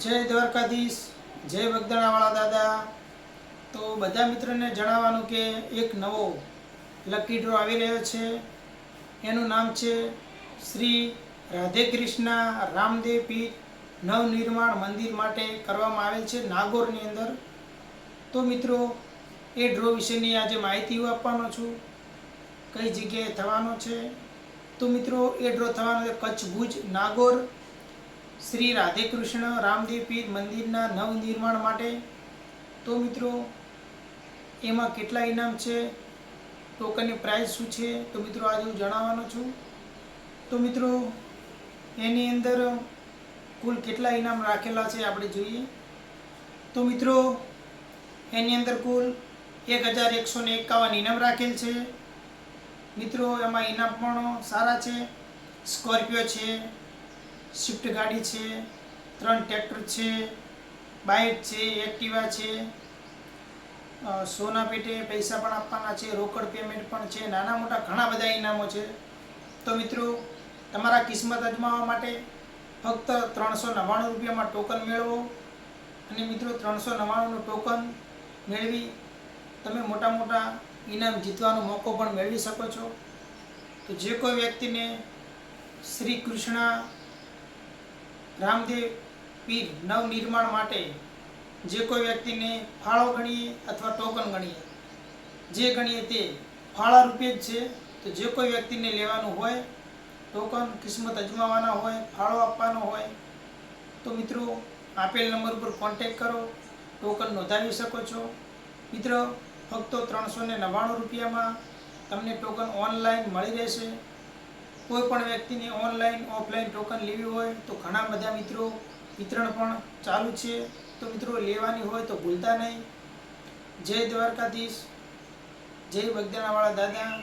જય દ્વારકાધીશ, જય વગદાણાવાળા દાદા. તો બધા મિત્રોને જણાવવાનું કે એક નવો લકી ડ્રો આવી રહ્યો છે. એનું નામ છે શ્રી રાધે કૃષ્ણ રામદેવ પીઠ નવનિર્માણ મંદિર માટે કરવામાં આવેલ છે નાગોરની અંદર. તો મિત્રો, એ ડ્રો વિશેની આજે માહિતી હું આપવાનો છું. કઈ જગ્યાએ થવાનો છે? તો મિત્રો, એ ડ્રો થવાનો છે કચ્છ ભુજ નાગોર. શ્રી રાધે કૃષ્ણ રામદેવ પીર મંદિરના નવનિર્માણ માટે. તો મિત્રો, એમાં કેટલા ઇનામ છે? ટોકનની પ્રાઇસ શું છે? તો મિત્રો, આજે હું જણાવવાનો છું. તો મિત્રો, એની અંદર કુલ કેટલા ઇનામ રાખેલા છે આપણે જોઈએ. તો મિત્રો, એની અંદર કુલ એક હજાર એકસો ને એકાવન ઇનામ રાખેલ છે. મિત્રો, એમાં ઇનામ પણ સારા છે. સ્કોર્પિયો છે સ્વિફ્ટ ગાડી છે, ત્રણ ટ્રેક્ટર છે, બાઇક છે, એક્ટિવા છે સોના પેટે પૈસા પણ આપવાના છે, રોકડ પેમેન્ટ પણ છે, નાના મોટા ઘણા બધા ઇનામો છે. તો મિત્રો, તમારા કિસ્મત અજમાવવા માટે ફક્ત ત્રણસો નવ્વાણું રૂપિયામાં ટોકન મેળવો. અને મિત્રો, ત્રણસો નવ્વાણુંનું ટોકન મેળવી તમે મોટા મોટા ઇનામ જીતવાનો મોકો પણ મેળવી શકો છો. તો જે કોઈ વ્યક્તિને શ્રી કૃષ્ણ રામદેવ પીર નવનિર્માણ માટે જે કોઈ વ્યક્તિને ફાળો ગણીએ અથવા ટોકન ગણીએ, જે ગણીએ તે ફાળા રૂપે જ છે. તો જે કોઈ વ્યક્તિને લેવાનું હોય ટોકન કિસ્મત અજમાવાના હોય, ફાળો આપવાનો હોય, તો મિત્રો આપેલ નંબર ઉપર કોન્ટેક કરો ટોકન નોંધાવી શકો છો. મિત્રો, ફક્ત ત્રણસો ને નવ્વાણું રૂપિયામાં તમને ટોકન ઓનલાઈન મળી રહેશે. કોઈ પણ વ્યક્તિને ઓનલાઈન, ઓફલાઈન ટોકન લેવી હોય તો ઘણા બધા મિત્રો વિતરણ પણ ચાલુ છે. તો મિત્રો, લેવાની હોય તો ભૂલતા નહીં. જય દ્વારકાધીશ. જય બગદાણાવાળા દાદા.